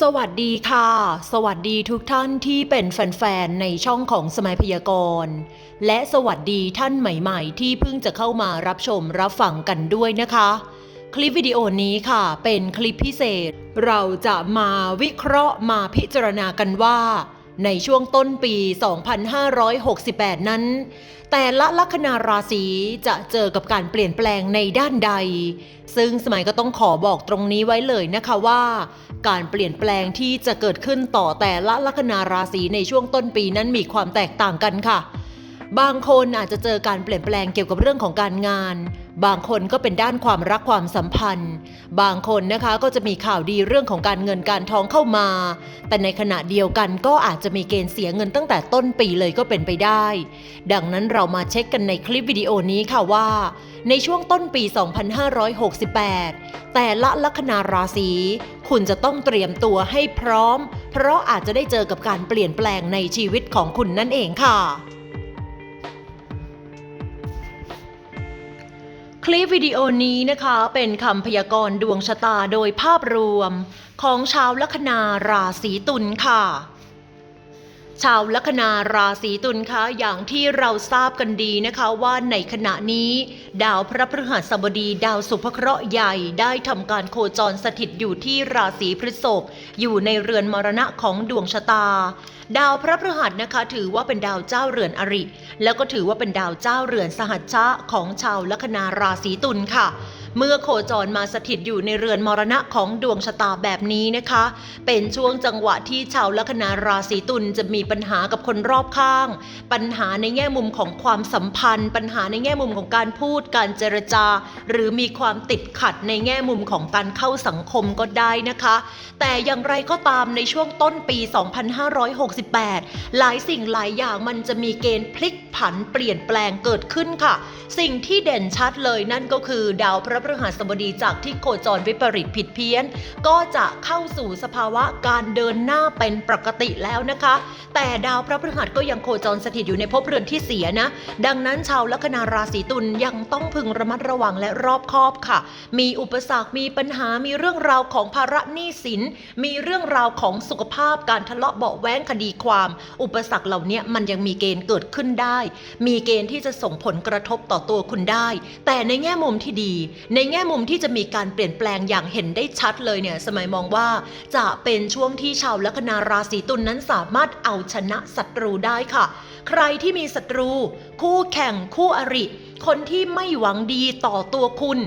สวัสดีค่ะ สวัสดีทุกท่านที่เป็นแฟนๆ ในช่องของสมัยพยากรณ์ และสวัสดีท่านใหม่ๆ ที่เพิ่งจะเข้ามารับชมรับฟังกันด้วยนะคะ คลิปวิดีโอนี้ค่ะ เป็นคลิปพิเศษ เราจะมาวิเคราะห์มาพิจารณากันว่า ในช่วงต้นปี 2568 นั้น แต่ละลัคนาราศีจะเจอกับการเปลี่ยนแปลงในด้านใด ซึ่งสมัยก็ต้องขอบอกตรงนี้ไว้เลยนะคะว่า การเปลี่ยนแปลงที่จะเกิดขึ้นต่อแต่ละลัคนาราศีในช่วงต้นปีนั้นมีความแตกต่างกันค่ะ บางคนอาจจะเจอการเปลี่ยนแปลงเกี่ยวกับเรื่องของการงาน บางคนก็เป็นด้านความรักความสัมพันธ์ บางคนนะคะก็จะมีข่าวดีเรื่องของการเงินการทองเข้ามา แต่ในขณะเดียวกันก็อาจจะมีเกณฑ์เสียเงินตั้งแต่ต้นปีเลยก็เป็นไปได้ ดังนั้นเรามาเช็คกันในคลิปวิดีโอนี้ค่ะว่า ในช่วงต้นปี 2568 แต่ละลัคนาราศีคุณจะต้องเตรียมตัวให้พร้อม เพราะอาจจะได้เจอกับการเปลี่ยนแปลงในชีวิตของคุณนั่นเองค่ะ คลิปวิดีโอนี้นะคะเป็นคำพยากรณ์ดวงชะตาโดยภาพรวม ของชาวลัคนาราศีตุลค่ะ ชาวลัคนาราศีตุลคะอย่างที่เราทราบกันดีนะคะว่าในขณะนี้ ดาวพระพฤหัสบดีดาวสุภเคราะห์ใหญ่ได้ทำการโคจรสถิตอยู่ที่ราศีพฤษภอยู่ในเรือนมรณะของดวงชะตา ดาวพระพฤหัสนะคะ ถือว่าเป็นดาวเจ้าเรือนอริ แล้วก็ถือว่าเป็นดาวเจ้าเรือนสหัชชะของชาวลัคนาราศีตุลค่ะ เมื่อโคจรมาสถิตอยู่ในเรือนมรณะของดวงชะตาแบบนี้นะคะ เป็นช่วงจังหวะที่ชาวลัคนาราศีตุลจะมีปัญหากับคนรอบข้าง ปัญหาในแง่มุมของความสัมพันธ์ ปัญหาในแง่มุมของการพูดการเจรจา หรือมีความติดขัดในแง่มุมของการเข้าสังคมก็ได้นะคะ แต่อย่างไรก็ตามในช่วงต้นปี 2568 หลายสิ่งหลายอย่างมันจะมีเกณฑ์พลิกผันเปลี่ยนแปลงเกิดขึ้นค่ะ สิ่งที่เด่นชัดเลยนั่นก็คือดาวพระพฤหัสบดีจากที่โคจรวิปริตผิดเพี้ยน ก็จะเข้าสู่สภาวะการเดินหน้าเป็นปกติแล้วนะคะ แต่ดาวพระพฤหัสก็ยังโคจรสถิตอยู่ในภพเรือนที่เสียนะ ดังนั้นชาวลัคนาราศีตุลยังต้องพึงระมัดระวังและรอบคอบค่ะ มีอุปสรรค มีปัญหา มีเรื่องราวของภาระหนี้สิน มีเรื่องราวของสุขภาพ การทะเลาะเบาแว้งคดีความ อุปสรรคเหล่านี้มันยังมีเกณฑ์เกิดขึ้นได้ มีเกณฑ์ที่จะส่งผลกระทบต่อตัวคุณได้ แต่ในแง่มุมที่ดีในแง่มุมที่จะมีการเปลี่ยนแปลงอย่างเห็นได้ชัดเลยเนี่ยสมัยมองว่าจะเป็นช่วงที่ชาวลัคนาราศีตุลนนั้นสามารถเอาชนะศัตรูได้ค่ะ ใครที่มีศัตรู คู่แข่งคู่อริ คนที่ไม่หวังดีต่อตัวคุณ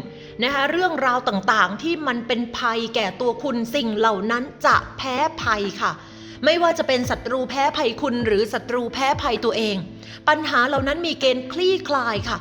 นะคะเรื่องราวต่างๆที่มันเป็นภัยแก่ตัวคุณสิ่งเหล่านั้นจะแพ้ภัยค่ะไม่ว่าจะเป็นศัตรูแพ้ภัยคุณหรือศัตรูแพ้ภัยตัวเอง ปัญหาเหล่านั้นมีเกณฑ์คลี่คลายค่ะ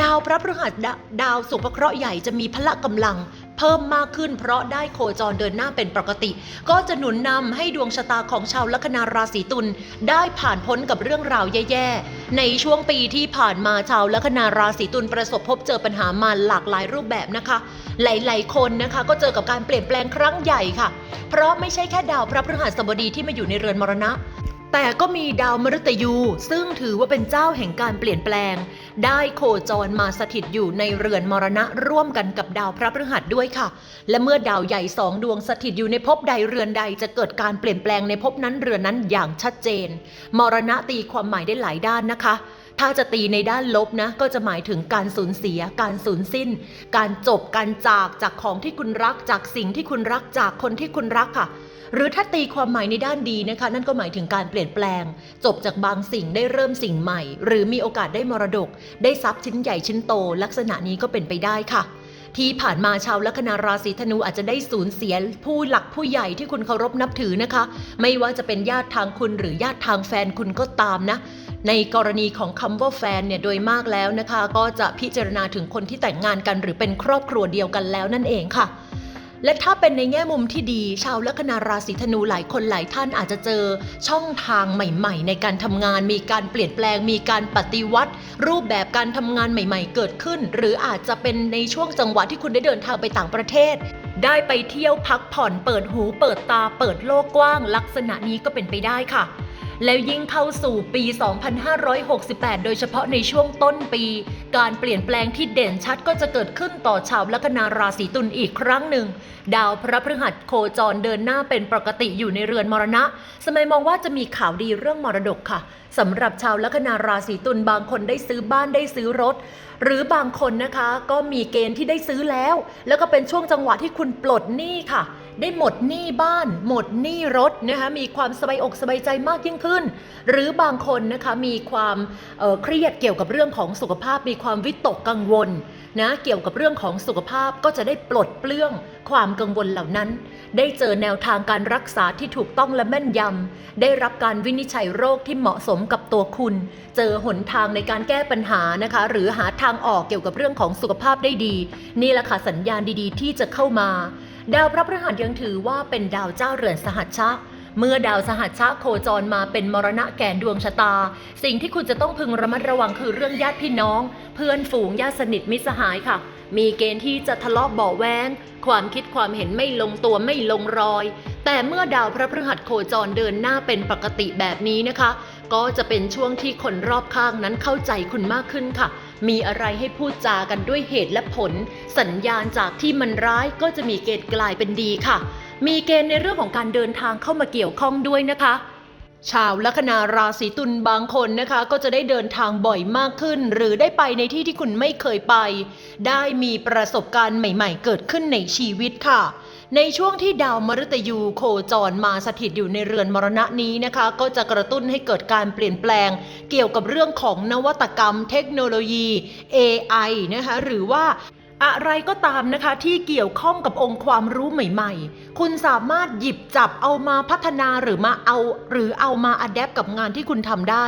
ดาวพระพฤหัสดาดาวสุภเคราะห์ใหญ่จะมีพละกำลัง เพิ่มมากขึ้นเพราะได้โคจรเดินหน้าเป็นปกติ ก็จะหนุนนำให้ดวงชะตาของชาวลัคนาราศีตุลได้ผ่านพ้นกับเรื่องราวแย่ๆ ในช่วงปีที่ผ่านมาชาวลัคนาราศีตุลประสบพบเจอปัญหามาหลากหลายรูปแบบนะคะ หลายๆ คนนะคะก็เจอกับการเปลี่ยนแปลงครั้งใหญ่ค่ะ เพราะไม่ใช่แค่ดาวพระพฤหัสบดีที่มาอยู่ในเรือนมรณะ แต่ก็มีดาวมฤตยู ซึ่งถือว่าเป็นเจ้าแห่งการเปลี่ยนแปลง ได้โคจรมาสถิตอยู่ในเรือนมรณะร่วมกันกับดาวพระพฤหัสด้วยค่ะ และเมื่อดาวใหญ่สองดวงสถิตอยู่ในภพใดเรือนใดจะเกิดการเปลี่ยนแปลงในภพนั้นเรือนนั้นอย่างชัดเจน มรณะตีความหมายได้หลายด้านนะคะถ้าจะตีในด้านลบนะก็จะหมายถึงการสูญเสีย การสูญสิ้น การจบการจากจากของที่คุณรักจากสิ่งที่คุณรักจากคนที่คุณรักค่ะ หรือถ้าตีความหมายในด้านดีนะคะ นั่นก็หมายถึงการเปลี่ยนแปลง จบจากบางสิ่งได้เริ่มสิ่งใหม่ หรือมีโอกาสได้มรดก ได้ทรัพย์ชิ้นใหญ่ชิ้นโต ลักษณะนี้ก็เป็นไปได้ค่ะที่ผ่านมาชาวลัคนาราศีธนูอาจจะได้สูญเสียผู้หลักผู้ใหญ่ที่คุณเคารพนับถือนะคะ ไม่ว่าจะเป็นญาติทางคุณหรือญาติทางแฟนคุณก็ตามนะ ในกรณีของคำว่าแฟนเนี่ยโดยมากแล้วนะคะ ก็จะพิจารณาถึงคนที่แต่งงานกันหรือเป็นครอบครัวเดียวกันแล้วนั่นเองค่ะ และถ้าเป็นในแง่มุมที่ดี ชาวลัคนาราศีธนูหลายคนหลายท่านอาจจะเจอ ช่องทางใหม่ๆ ในการทำงาน มีการเปลี่ยนแปลง มีการปฏิวัติ รูปแบบการทำงานใหม่ ๆ เกิดขึ้น หรืออาจจะเป็นในช่วงจังหวะที่คุณได้เดินทางไปต่างประเทศ ได้ไปเที่ยวพักผ่อนเปิดหู เปิดตา เปิดโลกกว้าง ลักษณะนี้ก็เป็นไปได้ค่ะ แล้วยิ่งเข้าสู่ปี 2568 โดยเฉพาะในช่วงต้นปี การเปลี่ยนแปลงที่เด่นชัดก็จะเกิดขึ้นต่อชาวลัคนาราศีตุลอีกครั้งหนึ่ง ดาวพระพฤหัสโคจรเดินหน้าเป็นปกติอยู่ในเรือนมรณะ สมัยมองว่าจะมีข่าวดีเรื่องมรดกค่ะสำหรับชาวลัคนาราศีตุลบางคนได้ซื้อบ้านได้ซื้อรถ หรือบางคนนะคะก็มีเกณฑ์ที่ได้ซื้อแล้ว แล้วก็เป็นช่วงจังหวะที่คุณปลดหนี้ค่ะ ได้หมดหนี้บ้าน หมดหนี้รถนะคะมีความสบายอกสบายใจมากยิ่งขึ้น หรือบางคนนะคะมีความเเครียดเกี่ยวกับเรื่องของสุขภาพ มีความวิตกกังวลนะเกี่ยวกับเรื่องของสุขภาพก็จะได้ปลดเปลื้องความกังวลเหล่านั้น ได้เจอแนวทางการรักษาที่ถูกต้องและแม่นยำได้รับการวินิจฉัยโรคที่เหมาะสมกับตัวคุณ เจอหนทางในการแก้ปัญหานะคะ หรือหาทางออกเกี่ยวกับเรื่องของสุขภาพได้ดี นี่แหละค่ะสัญญาณดีๆ ที่จะเข้ามา ดาวพระพฤหัสยังถือว่าเป็นดาวเจ้าเรือนสหัชชะเมื่อดาวสหัชชะโคจรมาเป็นมรณะแก่ดวงชะตา สิ่งที่คุณจะต้องพึงระมัดระวังคือเรื่องญาติพี่น้อง เพื่อนฝูงญาติสนิทมิสหายค่ะ มีเกณฑ์ที่จะทะเลาะเบาแวงความคิดความเห็นไม่ลงตัวไม่ลงรอย แต่เมื่อดาวพระพฤหัสโคจรเดินหน้าเป็นปกติแบบนี้นะคะ ก็จะเป็นช่วงที่คนรอบข้างนั้นเข้าใจคุณมากขึ้นค่ะ มีอะไรให้พูดจากันด้วยเหตุและผล สัญญาณจากที่มันร้ายก็จะมีเกณฑ์กลายเป็นดีค่ะ มีเกณฑ์ในเรื่องของการเดินทางเข้ามาเกี่ยวข้องด้วยนะคะ ชาวลัคนาราศีตุลบางคนนะคะ ก็จะได้เดินทางบ่อยมากขึ้น หรือได้ไปในที่ที่คุณไม่เคยไป ได้มีประสบการณ์ใหม่ ๆ เกิดขึ้นในชีวิตค่ะ ในช่วงที่ดาวมฤตยูโคจรมาสถิตอยู่ในเรือนมรณะนี้นะคะ ก็จะกระตุ้นให้เกิดการเปลี่ยนแปลง เกี่ยวกับเรื่องของนวัตกรรม เทคโนโลยี AI นะคะหรือว่าอะไรก็ตามนะคะที่เกี่ยวข้องกับองค์ความรู้ใหม่ๆ คุณสามารถหยิบจับเอามาพัฒนาหรือมาเอา หรือเอามาอัดแอปกับงานที่คุณทำได้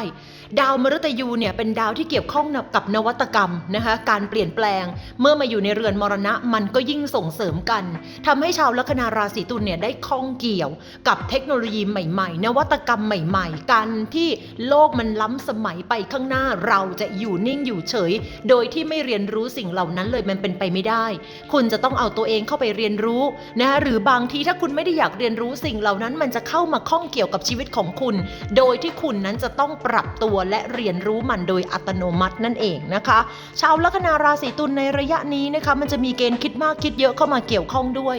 ดาวมฤตยูเนี่ยเป็นดาวที่เกี่ยวข้องกับนวัตกรรมนะคะการเปลี่ยนแปลง เมื่อมาอยู่ในเรือนมรณะมันก็ยิ่งส่งเสริมกันทำให้ชาวลัคนาราศีตุลเนี่ยได้ข้องเกี่ยวกับเทคโนโลยีใหม่ ๆ นวัตกรรมใหม่ ๆ การที่โลกมันล้ำสมัยไปข้างหน้าเราจะอยู่นิ่งอยู่เฉย โดยที่ไม่เรียนรู้สิ่งเหล่านั้นเลยมันเป็นไปไม่ได้ คุณจะต้องเอาตัวเองเข้าไปเรียนรู้นะคะหรือบางทีถ้าคุณไม่ได้อยากเรียนรู้สิ่งเหล่านั้น มันจะเข้ามาข้องเกี่ยวกับชีวิตของคุณ โดยที่คุณนั้นจะต้องปรับตัวและเรียนรู้มันโดยอัตโนมัตินั่นเองนะคะ ชาวลัคนาราศีตุลในระยะนี้นะคะมันจะมีเกณฑ์คิดมากคิดเยอะเข้ามาเกี่ยวข้องด้วย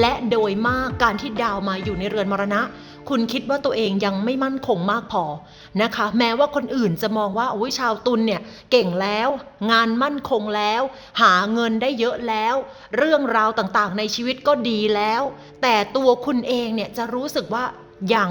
และโดยมากการที่ดาวมาอยู่ในเรือนมรณะ คุณคิดว่าตัวเองยังไม่มั่นคงมากพอนะคะ แม้ว่าคนอื่นจะมองว่าโอ้ยชาวตุลเนี่ยเก่งแล้ว งานมั่นคงแล้ว หาเงินได้เยอะแล้ว เรื่องราวต่างๆ ในชีวิตก็ดีแล้ว แต่ตัวคุณเองเนี่ยจะรู้สึกว่ายัง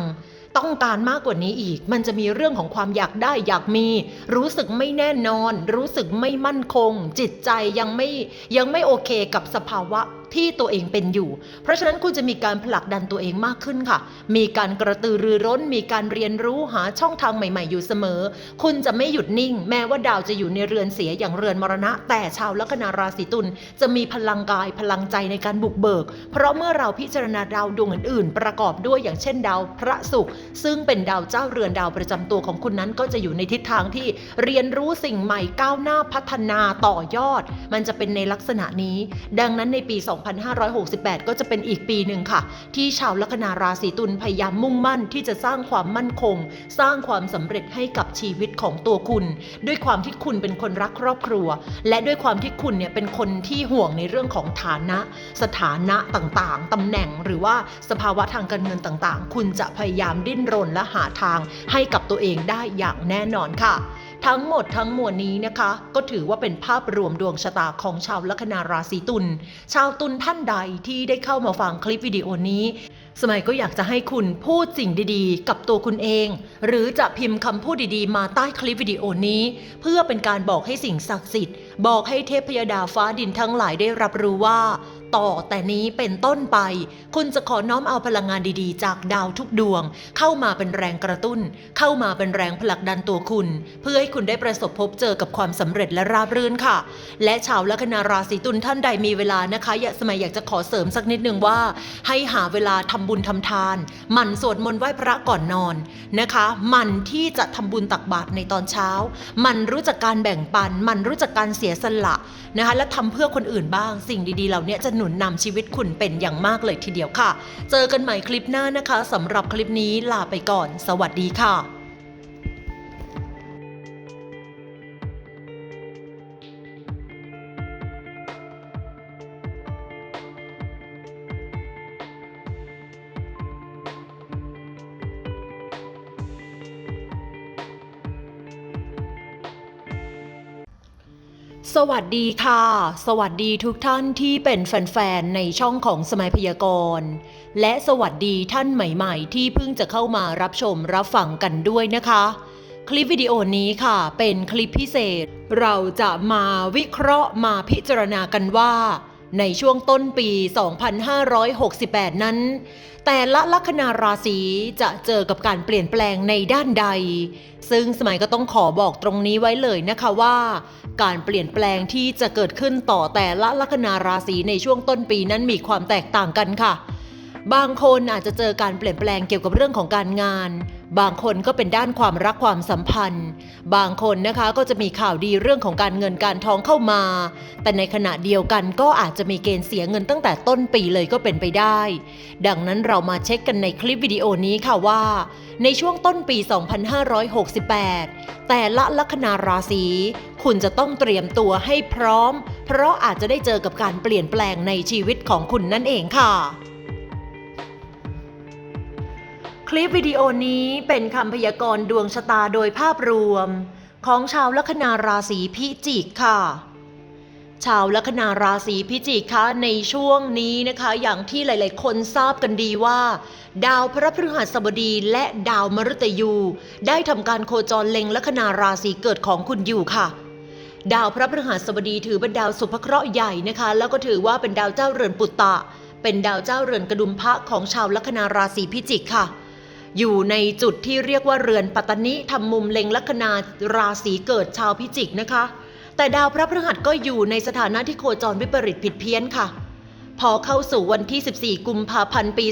ต้องการมากกว่านี้อีก มันจะมีเรื่องของความอยากได้อยากมี รู้สึกไม่แน่นอน รู้สึกไม่มั่นคง จิตใจยังไม่ยังไม่โอเคกับสภาวะ ที่ตัวเองเป็นอยู่ เพราะฉะนั้นคุณจะมีการผลักดันตัวเองมากขึ้นค่ะ มีการกระตือรือร้น มีการเรียนรู้หาช่องทางใหม่ ๆ อยู่เสมอ คุณจะไม่หยุดนิ่ง แม้ว่าดาวจะอยู่ในเรือนเสียอย่างเรือนมรณะ แต่ชาวลัคนาราศีตุลจะมีพลังกายพลังใจในการบุกเบิก เพราะเมื่อเราพิจารณาดาวดวงอื่น ๆ ประกอบด้วยอย่างเช่นดาวพระศุกร์ซึ่งเป็นดาวเจ้าเรือนดาวประจำตัวของคุณนั้นก็จะอยู่ในทิศทางที่เรียนรู้สิ่งใหม่ก้าวหน้าพัฒนาต่อยอด มันจะเป็นในลักษณะนี้ ดังนั้นในปี2568 ก็จะเป็นอีกปีหนึ่งค่ะ ที่ชาวลัคนาราศีตุลพยายามมุ่งมั่นที่จะสร้างความมั่นคง สร้างความสำเร็จให้กับชีวิตของตัวคุณ ด้วยความที่คุณเป็นคนรักครอบครัว และด้วยความที่คุณเนี่ยเป็นคนที่ห่วงในเรื่องของฐานะ สถานะต่างๆตำแหน่งหรือว่าสภาวะทางการเงินต่างๆ คุณจะพยายามดิ้นรนและหาทางให้กับตัวเองได้อย่างแน่นอนค่ะ ทั้งหมดทั้งมวลนี้นะคะ ก็ถือว่าเป็นภาพรวมดวงชะตาของชาวลัคนาราศีตุล ชาวตุลท่านใดที่ได้เข้ามาฟังคลิปวิดีโอนี้ สมัยก็อยากจะให้คุณพูดสิ่งดีๆ กับตัวคุณเอง หรือจะพิมพ์คำพูดดีๆ มาใต้คลิปวิดีโอนี้ เพื่อเป็นการบอกให้สิ่งศักดิ์สิทธิ์ บอกให้เทพยดาฟ้าดินทั้งหลายได้รับรู้ว่า ต่อแต่นี้เป็นต้นไป คุณจะขอน้อมเอาพลังงานดีๆ จากดาวทุกดวง เข้ามาเป็นแรงกระตุ้น เข้ามาเป็นแรงผลักดันตัวคุณ เพื่อให้คุณได้ประสบพบเจอกับความสำเร็จและราบรื่นค่ะ และชาวลัคนาราศีตุลท่านใดมีเวลานะคะอยากสมัยอยากจะขอเสริมสักนิดนึงว่า ให้หาเวลาทำบุญทำทาน หมั่นสวดมนต์ไหว้พระก่อนนอนนะคะหมั่นที่จะทำบุญตักบาตรในตอนเช้าหมั่นรู้จักการแบ่งปันหมั่นรู้จักการเสียสละนะคะและทำเพื่อคนอื่นบ้าง สิ่งดีๆเหล่านี้จะหนุนนำชีวิตคุณเป็นอย่างมากเลยทีเดียวค่ะ เจอกันใหม่คลิปหน้านะคะสำหรับคลิปนี้ลาไปก่อน สวัสดีค่ะ สวัสดีค่ะ สวัสดีทุกท่านที่เป็นแฟนๆ ในช่องของสมัยพยากรณ์ และสวัสดีท่านใหม่ๆ ที่เพิ่งจะเข้ามารับชมรับฟังกันด้วยนะคะ คลิปวิดีโอนี้ค่ะเป็นคลิปพิเศษ เราจะมาวิเคราะห์มาพิจารณากันว่า ในช่วงต้นปี 2568 นั้น แต่ละลัคนาราศีจะเจอกับการเปลี่ยนแปลงในด้านใด ซึ่งสมัยก็ต้องขอบอกตรงนี้ไว้เลยนะคะว่า การเปลี่ยนแปลงที่จะเกิดขึ้นต่อแต่ละลัคนาราศีในช่วงต้นปีนั้นมีความแตกต่างกันค่ะ บางคนอาจจะเจอการเปลี่ยนแปลงเกี่ยวกับเรื่องของการงาน บางคนก็เป็นด้านความรักความสัมพันธ์ บางคนนะคะก็จะมีข่าวดีเรื่องของการเงินการทองเข้ามา แต่ในขณะเดียวกันก็อาจจะมีเกณฑ์เสียเงินตั้งแต่ต้นปีเลยก็เป็นไปได้ ดังนั้นเรามาเช็คกันในคลิปวิดีโอนี้ค่ะว่า ในช่วงต้นปี 2568 แต่ละลัคนาราศีคุณจะต้องเตรียมตัวให้พร้อม เพราะอาจจะได้เจอกับการเปลี่ยนแปลงในชีวิตของคุณนั่นเองค่ะ ลิปวิดีโอนี้เป็นคำพยากรณ์ดวงชะตาโดยภาพรวม ของชาวลัคนาราศีพิจิกค่ะ ชาวลัคนาราศีพิจิกคะในช่วงนี้นะคะ อย่างที่หลาย ๆ คนทราบกันดีว่า ดาวพระพฤหัสบดีและดาวมฤตยู ได้ทำการโคจรเล็งลัคนาราศีเกิดของคุณอยู่ค่ะดาวพระพฤหัสบดีถือเป็นดาวสุภเคราะห์ใหญ่นะคะ แล้วก็ถือว่าเป็นดาวเจ้าเรือนปุตตะ เป็นดาวเจ้าเรือนกระดุมพระของชาวลัคนาราศีพิจิกค่ะ อยู่ในจุดที่เรียกว่าเรือนปัตตนิทำมุมเล็งลัคนาราศีเกิดชาวพิจิกนะคะ แต่ดาวพระพฤหัสก็อยู่ในสถานะที่โคจรวิปริตผิดเพี้ยนค่ะ พอเข้าสู่วันที่ 14 กุมภาพันธ์ปี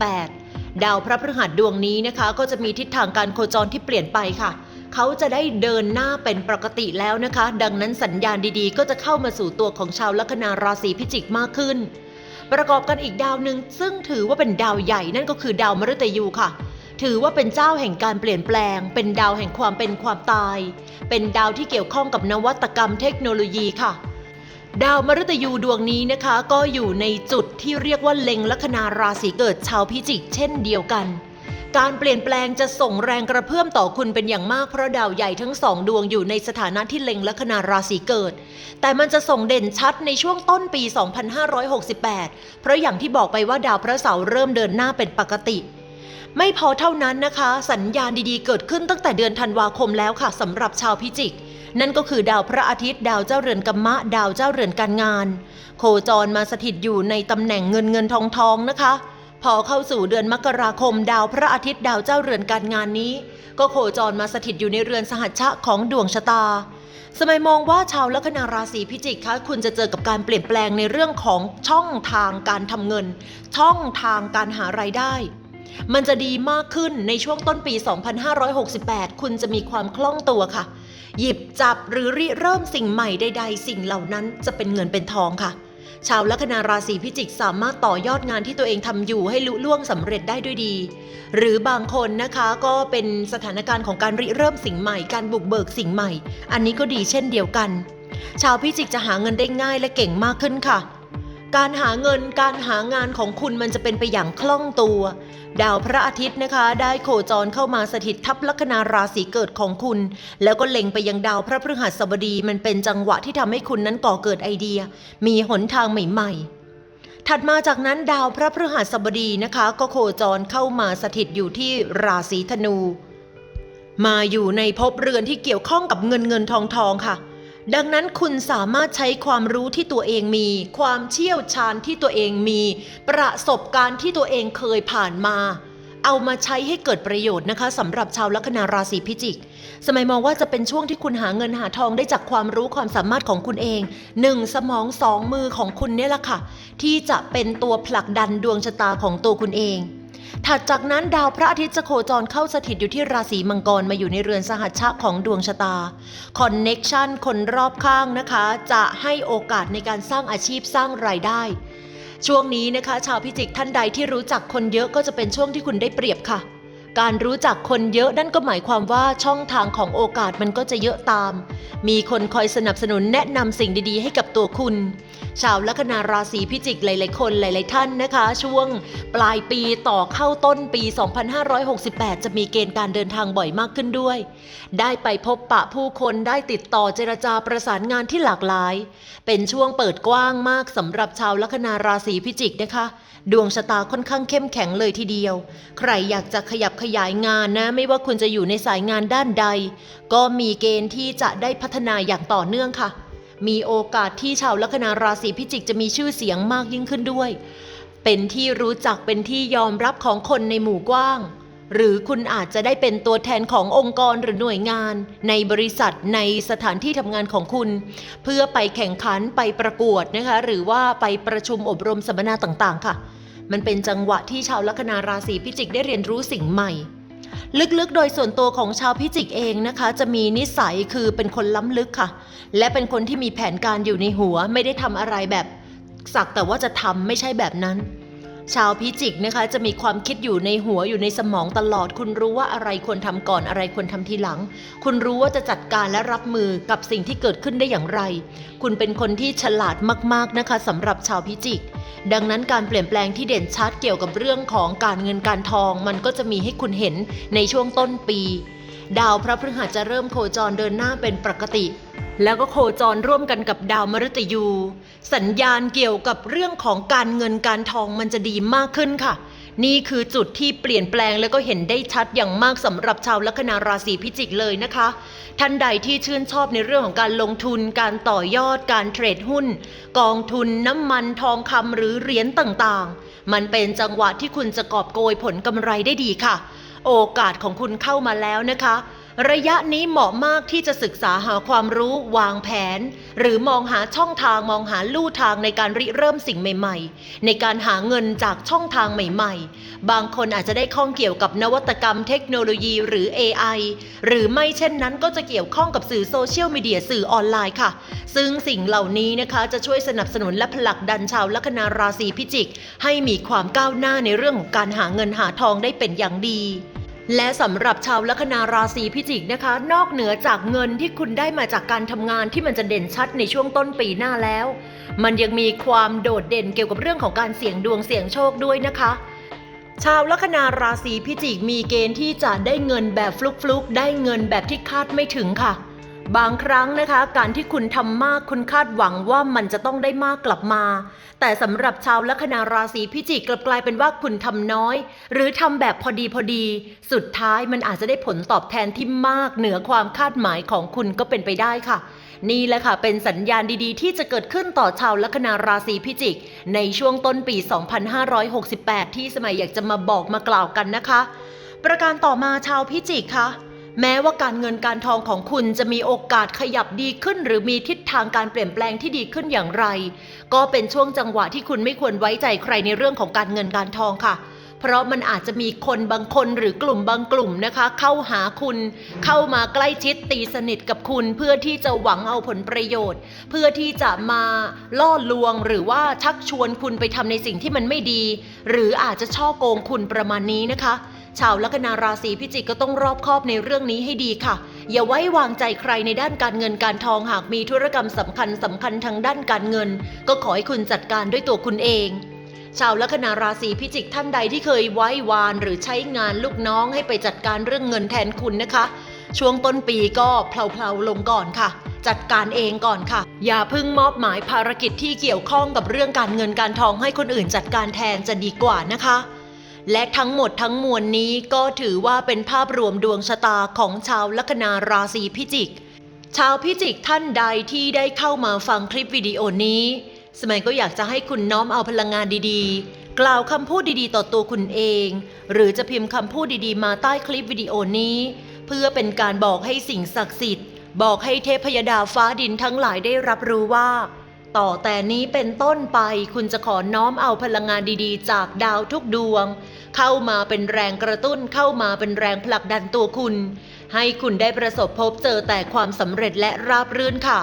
2568 ดาวพระพฤหัสดวงนี้นะคะ ก็จะมีทิศทางการโคจรที่เปลี่ยนไปค่ะ เขาจะได้เดินหน้าเป็นปกติแล้วนะคะ ดังนั้นสัญญาณดีๆ ก็จะเข้ามาสู่ตัวของชาวลัคนาราศีพิจิกมากขึ้น ประกอบกันอีกดาวหนึ่งซึ่งถือว่าเป็นดาวใหญ่นั่นก็คือดาวมฤตยูค่ะ ถือว่าเป็นเจ้าแห่งการเปลี่ยนแปลง เป็นดาวแห่งความเป็นความตาย เป็นดาวที่เกี่ยวข้องกับนวัตกรรมเทคโนโลยีค่ะ ดาวมฤตยูดวงนี้นะคะ ก็อยู่ในจุดที่เรียกว่าเล็งลัคนาราศีเกิดชาวพิจิก เช่นเดียวกัน การเปลี่ยนแปลงจะส่งแรงกระเพื่อมต่อคุณเป็นอย่างมากเพราะดาวใหญ่ทั้งสองดวงอยู่ในสถานะที่เล็งลัคนาราศีเกิด แต่มันจะส่งเด่นชัดในช่วงต้นปี 2568 เพราะอย่างที่บอกไปว่าดาวพระเสาร์เริ่มเดินหน้าเป็นปกติ ไม่พอเท่านั้นนะคะ สัญญาณดีๆเกิดขึ้นตั้งแต่เดือนธันวาคมแล้วค่ะสำหรับชาวพิจิกนั่นก็คือดาวพระอาทิตย์ ดาวเจ้าเรือนกัมมะ ดาวเจ้าเรือนการงาน โคจรมาสถิตอยู่ในตำแหน่งเงินเงินทองทองนะคะ พอเข้าสู่เดือนมกราคมดาวพระอาทิตย์ดาวเจ้าเรือนการงานนี้ ก็โคจรมาสถิตอยู่ในเรือนสหัชชะของดวงชะตา สมัยมองว่าชาวลัคนาราศีพิจิกคะคุณจะเจอกับการเปลี่ยนแปลงในเรื่องของช่องทางการทำเงิน ช่องทางการหารายได้ มันจะดีมากขึ้นในช่วงต้นปี 2568 คุณจะมีความคล่องตัวค่ะ หยิบจับหรือริเริ่มสิ่งใหม่ใดๆ สิ่งเหล่านั้นจะเป็นเงินเป็นทองค่ะ ชาวลัคนาราศีพิจิกสามารถต่อยอดงานที่ตัวเองทำอยู่ให้ลุล่วงสำเร็จได้ด้วยดี หรือบางคนนะคะก็เป็นสถานการณ์ของการริเริ่มสิ่งใหม่ การบุกเบิกสิ่งใหม่ อันนี้ก็ดีเช่นเดียวกัน ชาวพิจิกจะหาเงินได้ง่ายและเก่งมากขึ้นค่ะการหาเงินการหางานของคุณมันจะเป็นไปอย่างคล่องตัว ดาวพระอาทิตย์นะคะ ได้โคจรเข้ามาสถิตทับลัคนาราศีเกิดของคุณ แล้วก็เล็งไปยังดาวพระพฤหัสบดีมันเป็นจังหวะที่ทำให้คุณนั้นก่อเกิดไอเดีย มีหนทางใหม่ๆถัดมาจากนั้นดาวพระพฤหัสบดีนะคะ ก็โคจรเข้ามาสถิตอยู่ที่ราศีธนู มาอยู่ในภพเรือนที่เกี่ยวข้องกับเงินเงินทองทองค่ะ ดังนั้นคุณสามารถใช้ความรู้ที่ตัวเองมี ความเชี่ยวชาญที่ตัวเองมี ประสบการณ์ที่ตัวเองเคยผ่านมา เอามาใช้ให้เกิดประโยชน์นะคะสำหรับชาวลัคนาราศีพิจิก สมัยมองว่าจะเป็นช่วงที่คุณหาเงินหาทองได้จากความรู้ความสามารถของคุณเองหนึ่งสมองสองมือของคุณเนี่ยแหละค่ะ ที่จะเป็นตัวผลักดันดวงชะตาของตัวคุณเอง ถัดจากนั้นดาวพระอาทิตย์จะโคจรเข้าสถิตอยู่ที่ราศีมังกรมาอยู่ในเรือนสหัชชะของดวงชะตาคอนเน็กชันคนรอบข้างนะคะ จะให้โอกาสในการสร้างอาชีพสร้างรายได้ ช่วงนี้นะคะ ชาวพิจิกท่านใดที่รู้จักคนเยอะก็จะเป็นช่วงที่คุณได้เปรียบค่ะ การรู้จักคนเยอะนั่นก็หมายความว่าช่องทางของโอกาสมันก็จะเยอะตาม มีคนคอยสนับสนุนแนะนำสิ่งดีๆ ให้กับตัวคุณ ชาวลัคนาราศีพิจิกหลาย ๆ คนหลาย ๆ ท่านนะคะ ช่วงปลายปีต่อเข้าต้นปี 2568 จะมีเกณฑ์การเดินทางบ่อยมากขึ้นด้วย ได้ไปพบปะผู้คนได้ติดต่อเจรจาประสานงานที่หลากหลาย เป็นช่วงเปิดกว้างมากสำหรับชาวลัคนาราศีพิจิกนะคะ ดวงชะตาค่อนข้างเข้มแข็งเลยทีเดียว ใครอยากจะขยับขยายงานนะ ไม่ว่าคุณจะอยู่ในสายงานด้านใด ก็มีเกณฑ์ที่จะได้พัฒนาอย่างต่อเนื่องค่ะ มีโอกาสที่ชาวลัคนาราศีพิจิกจะมีชื่อเสียงมากยิ่งขึ้นด้วย เป็นที่รู้จักเป็นที่ยอมรับของคนในหมู่กว้าง หรือคุณอาจจะได้เป็นตัวแทนขององค์กรหรือหน่วยงาน ในบริษัทในสถานที่ทำงานของคุณ เพื่อไปแข่งขันไปประกวดนะคะหรือว่าไปประชุมอบรมสัมมนาต่างๆ ค่ะ มันเป็นจังหวะที่ชาวลัคนาราศีพิจิกได้เรียนรู้สิ่งใหม่ ลึกๆ โดยส่วนตัวของชาวพิจิกเองนะคะ จะมีนิสัยคือเป็นคนล้ำลึกค่ะ และเป็นคนที่มีแผนการอยู่ในหัว ไม่ได้ทำอะไรแบบสักแต่ว่าจะทำไม่ใช่แบบนั้น ชาวพิจิกนะคะจะมีความคิดอยู่ในหัวอยู่ในสมองตลอด คุณรู้ว่าอะไรควรทำก่อนอะไรควรทำทีหลัง คุณรู้ว่าจะจัดการและรับมือกับสิ่งที่เกิดขึ้นได้อย่างไร คุณเป็นคนที่ฉลาดมากๆนะคะสำหรับชาวพิจิก ดังนั้นการเปลี่ยนแปลงที่เด่นชัดเกี่ยวกับเรื่องของการเงินการทอง มันก็จะมีให้คุณเห็นในช่วงต้นปี ดาวพระพฤหัสจะเริ่มโคจรเดินหน้าเป็นปกติ แล้วก็โคจรร่วมกันกับดาวมฤตยู สัญญาณเกี่ยวกับเรื่องของการเงินการทองมันจะดีมากขึ้นค่ะ นี่คือจุดที่เปลี่ยนแปลงแล้วก็เห็นได้ชัดอย่างมากสำหรับชาวลัคนาราศีพิจิกเลยนะคะ ท่านใดที่ชื่นชอบในเรื่องของการลงทุน การต่อยอด การเทรดหุ้น กองทุนน้ำมันทองคำหรือเหรียญต่างๆ มันเป็นจังหวะที่คุณจะกอบโกยผลกำไรได้ดีค่ะ โอกาสของคุณเข้ามาแล้วนะคะ ระยะนี้เหมาะมากที่จะศึกษาหาความรู้วางแผน หรือมองหาช่องทางมองหาลู่ทางในการริเริ่มสิ่งใหม่ ๆ ในการหาเงินจากช่องทางใหม่ ๆ บางคนอาจจะได้ข้องเกี่ยวกับนวัตกรรมเทคโนโลยีหรือ AI หรือไม่เช่นนั้นก็จะเกี่ยวข้องกับสื่อโซเชียลมีเดียสื่อออนไลน์ค่ะ ซึ่งสิ่งเหล่านี้นะคะจะช่วยสนับสนุนและผลักดันชาวลัคนาราศีพิจิก ให้มีความก้าวหน้าในเรื่องของการหาเงินหาทองได้เป็นอย่างดี และสำหรับชาวลัคนาราศีพิจิกนะคะ นอกเหนือจากเงินที่คุณได้มาจากการทำงานที่มันจะเด่นชัดในช่วงต้นปีหน้าแล้ว มันยังมีความโดดเด่นเกี่ยวกับเรื่องของการเสี่ยงดวงเสี่ยงโชคด้วยนะคะ ชาวลัคนาราศีพิจิกมีเกณฑ์ที่จะได้เงินแบบฟลุกๆ ได้เงินแบบที่คาดไม่ถึงค่ะ บางครั้งนะคะ การที่คุณทำมากคุณคาดหวังว่ามันจะต้องได้มากกลับมา แต่สำหรับชาวลัคนาราศีพิจิกกลับกลายเป็นว่าคุณทำน้อย หรือทำแบบพอดีพอดี สุดท้ายมันอาจจะได้ผลตอบแทนที่มากเหนือความคาดหมายของคุณก็เป็นไปได้ค่ะ นี่แหละค่ะเป็นสัญญาณดีๆ ที่จะเกิดขึ้นต่อชาวลัคนาราศีพิจิก ในช่วงต้นปี 2568 ที่สมัยอยากจะมาบอกมากล่าวกันนะคะ ประการต่อมาชาวพิจิกค่ะ แม้ว่าการเงินการทองของคุณจะมีโอกาสขยับดีขึ้น หรือมีทิศทางการเปลี่ยนแปลงที่ดีขึ้นอย่างไร ก็เป็นช่วงจังหวะที่คุณไม่ควรไว้ใจใครในเรื่องของการเงินการทองค่ะ เพราะมันอาจจะมีคนบางคนหรือกลุ่มบางกลุ่มนะคะ เข้าหาคุณ เข้ามาใกล้ชิดตีสนิทกับคุณ เพื่อที่จะหวังเอาผลประโยชน์ เพื่อที่จะมาล่อลวงหรือว่าชักชวนคุณไปทำในสิ่งที่มันไม่ดี หรืออาจจะช่อโกงคุณประมาณนี้นะคะ ชาวลัคนาราศีพิจิกก็ต้องรอบคอบในเรื่องนี้ให้ดีค่ะ อย่าไว้วางใจใครในด้านการเงินการทองหากมีธุรกรรมสำคัญสำคัญทางด้านการเงิน ก็ขอให้คุณจัดการด้วยตัวคุณเอง ชาวลัคนาราศีพิจิกท่านใดที่เคยไว้วานหรือใช้งานลูกน้องให้ไปจัดการเรื่องเงินแทนคุณนะคะ ช่วงต้นปีก็เพลาๆลงก่อนค่ะจัดการเองก่อนค่ะ อย่าพึ่งมอบหมายภารกิจที่เกี่ยวข้องกับเรื่องการเงินการทองให้คนอื่นจัดการแทนจะดีกว่านะคะ และทั้งหมดทั้งมวลนี้ก็ถือว่าเป็นภาพรวมดวงชะตาของชาวลัคนาราศีพิจิก ชาวพิจิกท่านใดที่ได้เข้ามาฟังคลิปวิดีโอนี้ สมัยก็อยากจะให้คุณน้อมเอาพลังงานดีๆ กล่าวคำพูดดีๆ ต่อตัวคุณเอง หรือจะพิมพ์คำพูดดีๆ มาใต้คลิปวิดีโอนี้ เพื่อเป็นการบอกให้สิ่งศักดิ์สิทธิ์ บอกให้เทพยดาฟ้าดินทั้งหลายได้รับรู้ว่าต่อแต่นี้เป็นต้นไปคุณจะขอน้อมเอาพลังงานดีๆ จากดาวทุกดวง เข้ามาเป็นแรงกระตุ้นเข้ามาเป็นแรงผลักดันตัวคุณ ให้คุณได้ประสบพบเจอแต่ความสำเร็จและราบรื่นค่ะ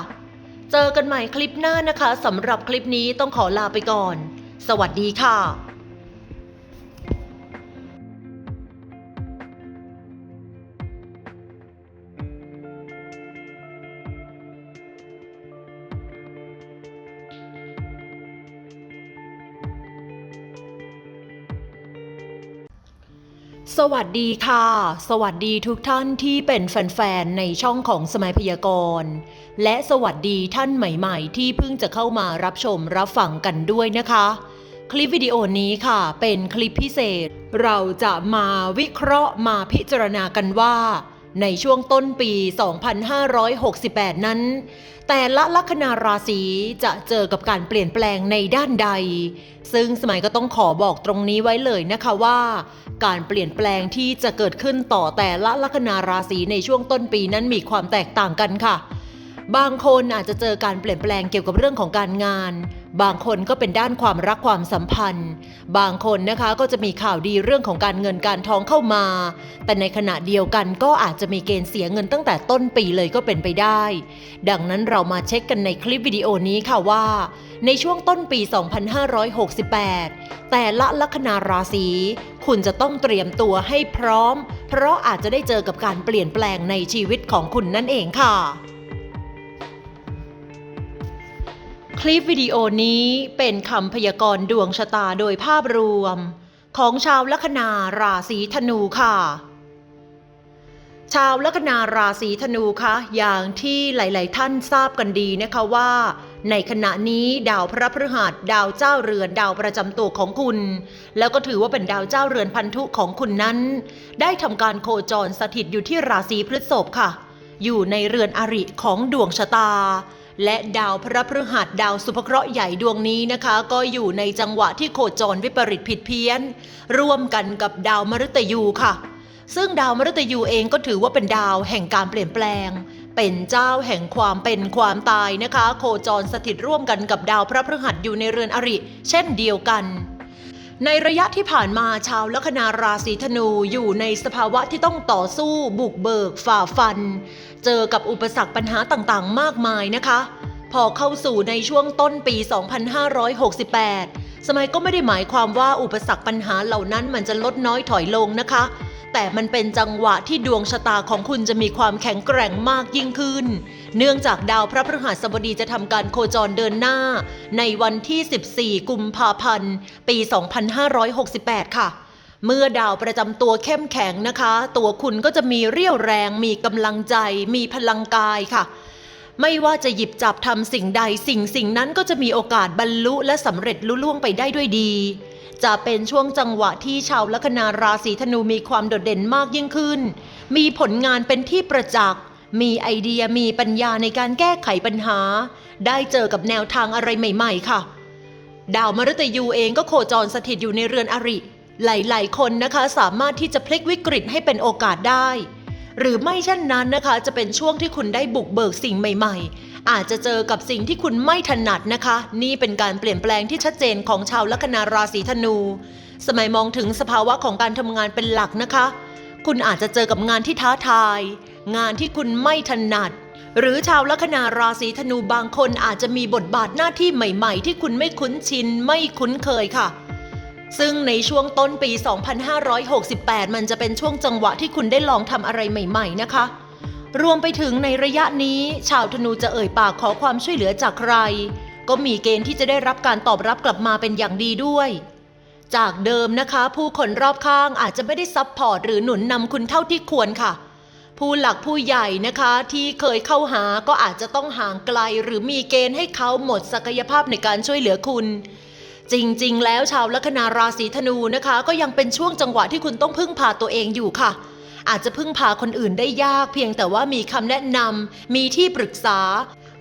เจอกันใหม่คลิปหน้านะคะสำหรับคลิปนี้ต้องขอลาไปก่อน สวัสดีค่ะ สวัสดีค่ะ สวัสดีทุกท่านที่เป็นแฟนๆ ในช่องของสมัยพยากรณ์ และสวัสดีท่านใหม่ๆ ที่เพิ่งจะเข้ามารับชมรับฟังกันด้วยนะคะ คลิปวิดีโอนี้ค่ะ เป็นคลิปพิเศษ เราจะมาวิเคราะห์มาพิจารณากันว่า ในช่วงต้นปี 2568 นั้น แต่ละลัคนาราศีจะเจอกับการเปลี่ยนแปลงในด้านใด ซึ่งสมัยก็ต้องขอบอกตรงนี้ไว้เลยนะคะว่า การเปลี่ยนแปลงที่จะเกิดขึ้นต่อแต่ละลัคนาราศีในช่วงต้นปีนั้นมีความแตกต่างกันค่ะ บางคนอาจจะเจอการเปลี่ยนแปลงเกี่ยวกับเรื่องของการงาน บางคนก็เป็นด้านความรักความสัมพันธ์ บางคนนะคะก็จะมีข่าวดีเรื่องของการเงินการทองเข้ามา แต่ในขณะเดียวกันก็อาจจะมีเกณฑ์เสียเงินตั้งแต่ต้นปีเลยก็เป็นไปได้ ดังนั้นเรามาเช็คกันในคลิปวิดีโอนี้ค่ะว่า ในช่วงต้นปี 2568 แต่ละลัคนาราศีคุณจะต้องเตรียมตัวให้พร้อม เพราะอาจจะได้เจอกับการเปลี่ยนแปลงในชีวิตของคุณนั่นเองค่ะ คลิปวิดีโอนี้เป็นคำพยากรณ์ดวงชะตาโดยภาพรวม ของชาวลัคนาราศีธนูค่ะ ชาวลัคนาราศีธนูคะอย่างที่หลาย ๆ ท่านทราบกันดีนะคะว่า ในขณะนี้ดาวพระพฤหัสดาวเจ้าเรือนดาวประจำตัวของคุณ แล้วก็ถือว่าเป็นดาวเจ้าเรือนพันธุของคุณนั้น ได้ทำการโคจรสถิตอยู่ที่ราศีพฤษภค่ะ อยู่ในเรือนอริของดวงชะตา และดาวพระพฤหัสดาวสุภเคราะห์ใหญ่ดวงนี้นะคะ ก็อยู่ในจังหวะที่โคจรวิปริตผิดเพี้ยน ร่วมกันกับดาวมฤตยูค่ะ ซึ่งดาวมฤตยูเองก็ถือว่าเป็นดาวแห่งการเปลี่ยนแปลง เป็นเจ้าแห่งความเป็นความตายนะคะ โคจรสถิตร่วมกันกับดาวพระพฤหัสอยู่ในเรือนอริ เช่นเดียวกัน ในระยะที่ผ่านมาชาวลัคนาราศีธนูอยู่ในสภาวะที่ต้องต่อสู้ บุกเบิก ฝ่าฟัน เจอกับอุปสรรคปัญหาต่างๆ มากมายนะคะ พอเข้าสู่ในช่วงต้นปี 2568 สมัยก็ไม่ได้หมายความว่าอุปสรรคปัญหาเหล่านั้นมันจะลดน้อยถอยลงนะคะ แต่มันเป็นจังหวะที่ดวงชะตาของคุณจะมีความแข็งแกร่งมากยิ่งขึ้น เนื่องจากดาวพระพฤหัสบดีจะทำการโคจรเดินหน้า ในวันที่ 14 กุมภาพันธ์ ปี 2568 ค่ะ เมื่อดาวประจำตัวเข้มแข็งนะคะ ตัวคุณก็จะมีเรี่ยวแรง มีกำลังใจ มีพลังกายค่ะไม่ว่าจะหยิบจับทำสิ่งใดสิ่งสิ่งนั้นก็จะมีโอกาสบรรลุและสำเร็จลุล่วงไปได้ด้วยดี จะเป็นช่วงจังหวะที่ชาวลัคนาราศีธนูมีความโดดเด่นมากยิ่งขึ้น มีผลงานเป็นที่ประจักษ์ มีไอเดียมีปัญญาในการแก้ไขปัญหา ได้เจอกับแนวทางอะไรใหม่ ๆ ค่ะ ดาวมฤตยูเองก็โคจรสถิตอยู่ในเรือนอริ หลายๆ คนนะคะสามารถที่จะพลิกวิกฤตให้เป็นโอกาสได้ หรือไม่เช่นนั้นนะคะ จะเป็นช่วงที่คุณได้บุกเบิกสิ่งใหม่ ๆ อาจจะเจอกับสิ่งที่คุณไม่ถนัดนะคะ นี่เป็นการเปลี่ยนแปลงที่ชัดเจนของชาวลัคนาราศีธนู สมัยมองถึงสภาวะของการทำงานเป็นหลักนะคะ คุณอาจจะเจอกับงานที่ท้าทาย งานที่คุณไม่ถนัด หรือชาวลัคนาราศีธนูบางคนอาจจะมีบทบาทหน้าที่ใหม่ ๆ ที่คุณไม่คุ้นชินไม่คุ้นเคยค่ะซึ่งในช่วงต้นปี 2568 มันจะเป็นช่วงจังหวะที่คุณได้ลองทำอะไรใหม่ ๆ นะคะ รวมไปถึงในระยะนี้ ชาวธนูจะเอ่ยปากขอความช่วยเหลือจากใคร ก็มีเกณฑ์ที่จะได้รับการตอบรับกลับมาเป็นอย่างดีด้วย จากเดิมนะคะ ผู้คนรอบข้างอาจจะไม่ได้ซับพอร์ตหรือหนุนนำคุณเท่าที่ควรค่ะ ผู้หลักผู้ใหญ่นะคะที่เคยเข้าหาก็อาจจะต้องห่างไกล หรือมีเกณฑ์ให้เขาหมดศักยภาพในการช่วยเหลือคุณจริง ๆ แล้วชาวลัคนาราศีธนูนะคะ ก็ยังเป็นช่วงจังหวะที่คุณต้องพึ่งพาตัวเองอยู่ค่ะ อาจจะพึ่งพาคนอื่นได้ยากเพียงแต่ว่ามีคำแนะนำมีที่ปรึกษา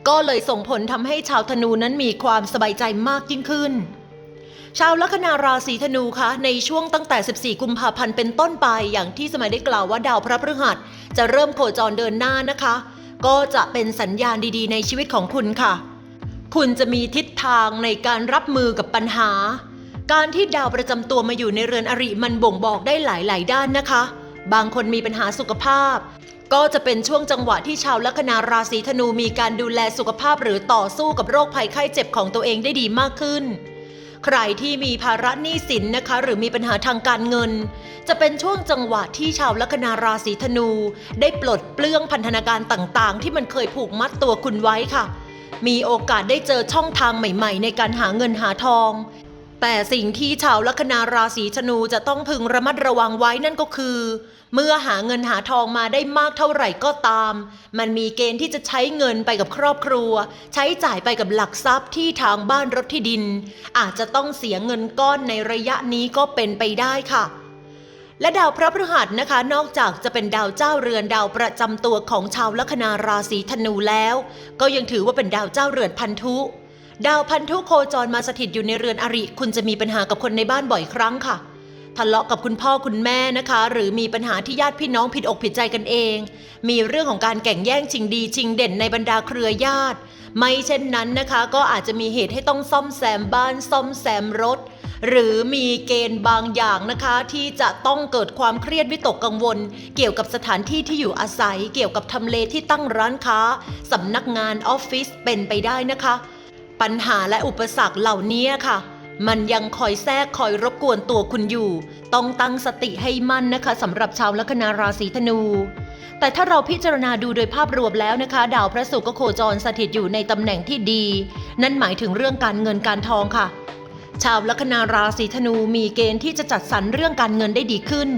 ก็เลยส่งผลทำให้ชาวธนูนั้นมีความสบายใจมากยิ่งขึ้น ชาวลัคนาราศีธนูคะในช่วงตั้งแต่ 14 กุมภาพันธ์เป็นต้นไปอย่างที่สมัยได้กล่าวว่าดาวพระพฤหัส จะเริ่มโคจรเดินหน้านะคะ ก็จะเป็นสัญญาณดีๆ ในชีวิตของคุณค่ะ คุณจะมีทิศทางในการรับมือกับปัญหาการที่ดาวประจำตัวมาอยู่ในเรือนอริมันบ่งบอกได้หลาย ๆ ด้านนะคะ บางคนมีปัญหาสุขภาพ ก็จะเป็นช่วงจังหวะที่ชาวลัคนาราศีธนูมีการดูแลสุขภาพหรือต่อสู้กับโรคภัยไข้เจ็บของตัวเองได้ดีมากขึ้น ใครที่มีภาระหนี้สินนะคะ หรือมีปัญหาทางการเงิน จะเป็นช่วงจังหวะที่ชาวลัคนาราศีธนู ได้ปลดเปลื้องพันธนาการต่างๆ ที่มันเคยผูกมัดตัวคุณไว้ค่ะมีโอกาสได้เจอช่องทางใหม่ ๆ ในการหาเงินหาทอง แต่สิ่งที่ชาวลัคนาราศีธนูจะต้องพึงระมัดระวังไว้นั่นก็คือ เมื่อหาเงินหาทองมาได้มากเท่าไหร่ก็ตาม มันมีเกณฑ์ที่จะใช้เงินไปกับครอบครัว ใช้จ่ายไปกับหลักทรัพย์ที่ทางบ้านรถที่ดิน อาจจะต้องเสียเงินก้อนในระยะนี้ก็เป็นไปได้ค่ะและดาวพระพฤหัสนะคะ นอกจากจะเป็นดาวเจ้าเรือนดาวประจำตัวของชาวลัคนาราศีธนูแล้ว ก็ยังถือว่าเป็นดาวเจ้าเรือนพันธุ ดาวพันธุโคจรมาสถิตอยู่ในเรือนอริ คุณจะมีปัญหากับคนในบ้านบ่อยครั้งค่ะ ทะเลาะกับคุณพ่อคุณแม่นะคะ หรือมีปัญหาที่ญาติพี่น้องผิดอกผิดใจกันเอง มีเรื่องของการแข่งแย่งชิงดีชิงเด่นในบรรดาเครือญาติ ไม่เช่นนั้นนะคะ ก็อาจจะมีเหตุให้ต้องซ่อมแซมบ้านซ่อมแซมรถหรือมีเกณฑ์บางอย่างนะคะ ที่จะต้องเกิดความเครียดวิตกกังวล เกี่ยวกับสถานที่ที่อยู่อาศัย เกี่ยวกับทำเลที่ตั้งร้านค้าสำนักงานออฟฟิศเป็นไปได้นะคะ ปัญหาและอุปสรรคเหล่านี้ค่ะ มันยังคอยแทรกคอยรบกวนตัวคุณอยู่ ต้องตั้งสติให้มั่นนะคะสำหรับชาวลัคนาราศีธนู แต่ถ้าเราพิจารณาดูโดยภาพรวมแล้วนะคะ ดาวพระศุกร์ก็โคจรสถิตอยู่ในตำแหน่งที่ดี นั่นหมายถึงเรื่องการเงินการทองค่ะชาวลัคนาราศีธนูมีเกณฑ์ที่จะจัดสรรเรื่องการเงินได้ดีขึ้น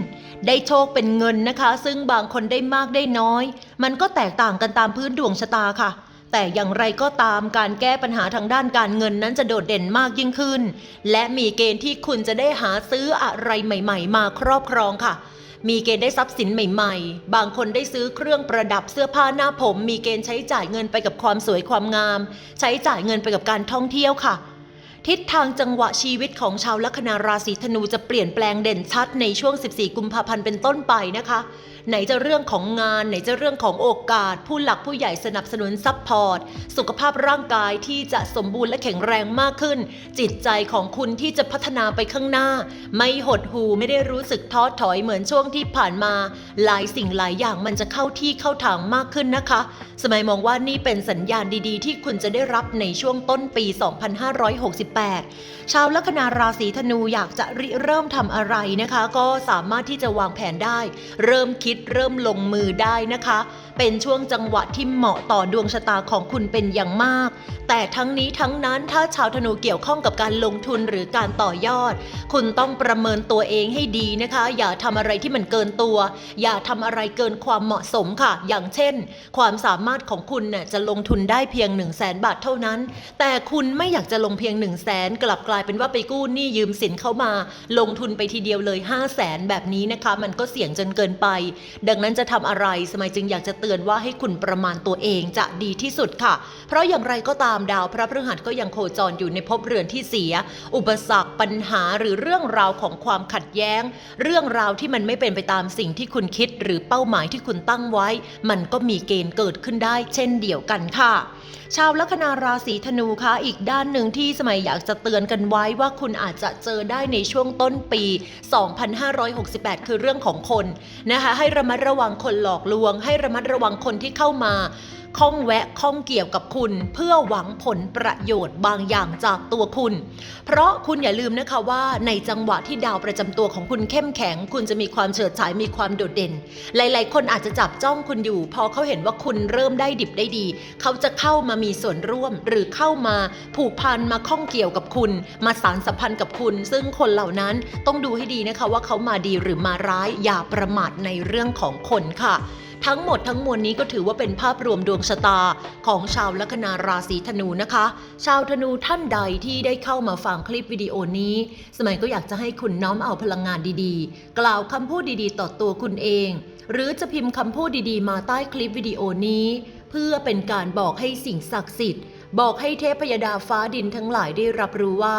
ได้โชคเป็นเงินนะคะ ซึ่งบางคนได้มากได้น้อย มันก็แตกต่างกันตามพื้นดวงชะตาค่ะ แต่อย่างไรก็ตามการแก้ปัญหาทางด้านการเงินนั้นจะโดดเด่นมากยิ่งขึ้น และมีเกณฑ์ที่คุณจะได้หาซื้ออะไรใหม่ ๆ มาครอบครองค่ะ มีเกณฑ์ได้ทรัพย์สินใหม่ๆ บางคนได้ซื้อเครื่องประดับเสื้อผ้าหน้าผม มีเกณฑ์ใช้จ่ายเงินไปกับความสวยความงาม ใช้จ่ายเงินไปกับการท่องเที่ยวค่ะทิศทางจังหวะชีวิตของชาวลัคนาราศีธนูจะเปลี่ยนแปลงเด่นชัดในช่วง 14 กุมภาพันธ์เป็นต้นไปนะคะ ไหนจะเรื่องของงานไหนจะเรื่องของโอกาส ผู้หลักผู้ใหญ่สนับสนุนซัพพอร์ตสุขภาพร่างกายที่จะสมบูรณ์และแข็งแรงมากขึ้น จิตใจของคุณที่จะพัฒนาไปข้างหน้า ไม่หดหูไม่ได้รู้สึกท้อถอยเหมือนช่วงที่ผ่านมา หลายสิ่งหลายอย่างมันจะเข้าที่เข้าทางมากขึ้นนะคะ สมัยมองว่านี่เป็นสัญญาณดีๆ ที่คุณจะได้รับในช่วงต้นปี 2568 ชาวลัคนาราศีธนูอยากจะริเริ่มทำอะไรนะคะ ก็สามารถที่จะวางแผนได้ เริ่มคิดเริ่มลงมือได้นะคะ เป็นช่วงจังหวะที่เหมาะต่อดวงชะตาของคุณเป็นอย่างมาก แต่ทั้งนี้ทั้งนั้นถ้าชาวธนูเกี่ยวข้องกับการลงทุนหรือการต่อยอด คุณต้องประเมินตัวเองให้ดีนะคะ อย่าทำอะไรที่มันเกินตัว อย่าทำอะไรเกินความเหมาะสมค่ะ อย่างเช่น ความสามารถของคุณเนี่ยจะลงทุนได้เพียง 1 0 0 0 0แสนบาทเท่านั้น แต่คุณไม่อยากจะลงเพียง 1 0 0 0 0แสนกลับกลายเป็นว่าไปกู้หนี้ยืมสินเข้ามา ลงทุนไปทีเดียวเลย 5 0 0แสนแบบนี้นะคะ มันก็เสี่ยงจนเกินไป ดังนั้นจะทำอะไรสมัยจึงอยากจะเตือนว่าให้คุณประมาณตัวเองจะดีที่สุดค่ะ เพราะอย่างไรก็ตามดาวพระพฤหัสก็ยังโคจรอยู่ในภพเรือนที่เสีย อุปสรรคปัญหาหรือเรื่องราวของความขัดแย้ง เรื่องราวที่มันไม่เป็นไปตามสิ่งที่คุณคิด หรือเป้าหมายที่คุณตั้งไว้ มันก็มีเกณฑ์เกิดขึ้นได้เช่นเดียวกันค่ะชาวลัคนาราศีธนูคะอีกด้านหนึ่งที่สมัยอยากจะเตือนกันไว้ว่าคุณอาจจะเจอได้ในช่วงต้นปี 2568 คือเรื่องของคนนะคะให้ระมัดระวังคนหลอกลวง ให้ระมัดระวังคนที่เข้ามา ข้องแวะข้องเกี่ยวกับคุณ เพื่อหวังผลประโยชน์บางอย่างจากตัวคุณ เพราะคุณอย่าลืมนะคะว่าในจังหวะที่ดาวประจำตัวของคุณเข้มแข็ง คุณจะมีความเฉิดฉายมีความโดดเด่น หลาย ๆ คนอาจจะจับจ้องคุณอยู่ พอเขาเห็นว่าคุณเริ่มได้ดิบได้ดี เขาจะเข้ามามีส่วนร่วม หรือเข้ามาผูกพันมาข้องเกี่ยวกับคุณ มาสารสัมพันธ์กับคุณ ซึ่งคนเหล่านั้นต้องดูให้ดีนะคะว่าเขามาดีหรือมาร้ายอย่าประมาทในเรื่องของคนค่ะ ทั้งหมดทั้งมวลนี้ก็ถือว่าเป็นภาพรวมดวงชะตาของชาวลัคนาราศีธนูนะคะ ชาวธนูท่านใดที่ได้เข้ามาฟังคลิปวิดีโอนี้ สมัยก็อยากจะให้คุณน้อมเอาพลังงานดีๆ กล่าวคำพูดดีๆ ต่อตัวคุณเอง หรือจะพิมพ์คำพูดดีๆ มาใต้คลิปวิดีโอนี้ เพื่อเป็นการบอกให้สิ่งศักดิ์สิทธิ์ บอกให้เทพยดาฟ้าดินทั้งหลายได้รับรู้ว่า